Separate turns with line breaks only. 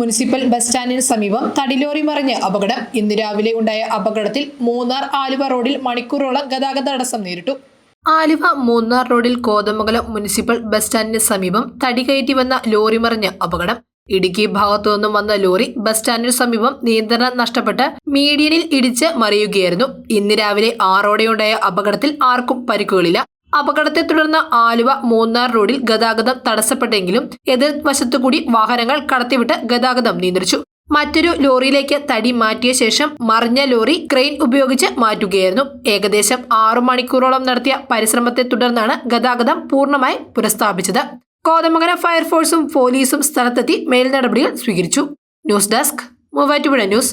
municipal bus സ്റ്റാൻഡിന് സമീപം തടിലോറി മറിഞ്ഞ് അപകടം. ഇന്ന് രാവിലെ ഉണ്ടായ അപകടത്തിൽ മൂന്നാർ ആലുവ റോഡിൽ മണിക്കൂറോളം ഗതാഗത തടസ്സം നേരിട്ടു. ആലുവ മൂന്നാർ റോഡിൽ കോതമംഗലം മുനിസിപ്പൽ ബസ് സ്റ്റാൻഡിന് സമീപം തടി കയറ്റി വന്ന ലോറി മറിഞ്ഞ് അപകടം. ഇടുക്കി ഭാഗത്തു നിന്നും വന്ന ലോറി ബസ് സ്റ്റാൻഡിന് സമീപം നിയന്ത്രണം നഷ്ടപ്പെട്ട് മീഡിയനിൽ ഇടിച്ച് മറിയുകയായിരുന്നു. ഇന്ന് രാവിലെ ആറോടെയുണ്ടായ അപകടത്തിൽ ആർക്കും പരിക്കുകളില്ല. അപകടത്തെ തുടർന്ന് ആലുവ മൂന്നാർ റോഡിൽ ഗതാഗതം തടസ്സപ്പെട്ടെങ്കിലും എതിർവശത്തുകൂടി വാഹനങ്ങൾ കടത്തിവിട്ട് ഗതാഗതം നിയന്ത്രിച്ചു. മറ്റൊരു ലോറിയിലേക്ക് തടി മാറ്റിയ ശേഷം മറിഞ്ഞ ലോറി ക്രെയിൻ ഉപയോഗിച്ച് മാറ്റുകയായിരുന്നു. ഏകദേശം ആറു മണിക്കൂറോളം നടത്തിയ പരിശ്രമത്തെ തുടർന്നാണ് ഗതാഗതം പൂർണമായി പുനഃസ്ഥാപിച്ചത്. കോതമംഗലം ഫയർഫോഴ്സും പോലീസും സ്ഥലത്തെത്തി മേൽനടപടികൾ സ്വീകരിച്ചു. News desk Muvattupuzha news.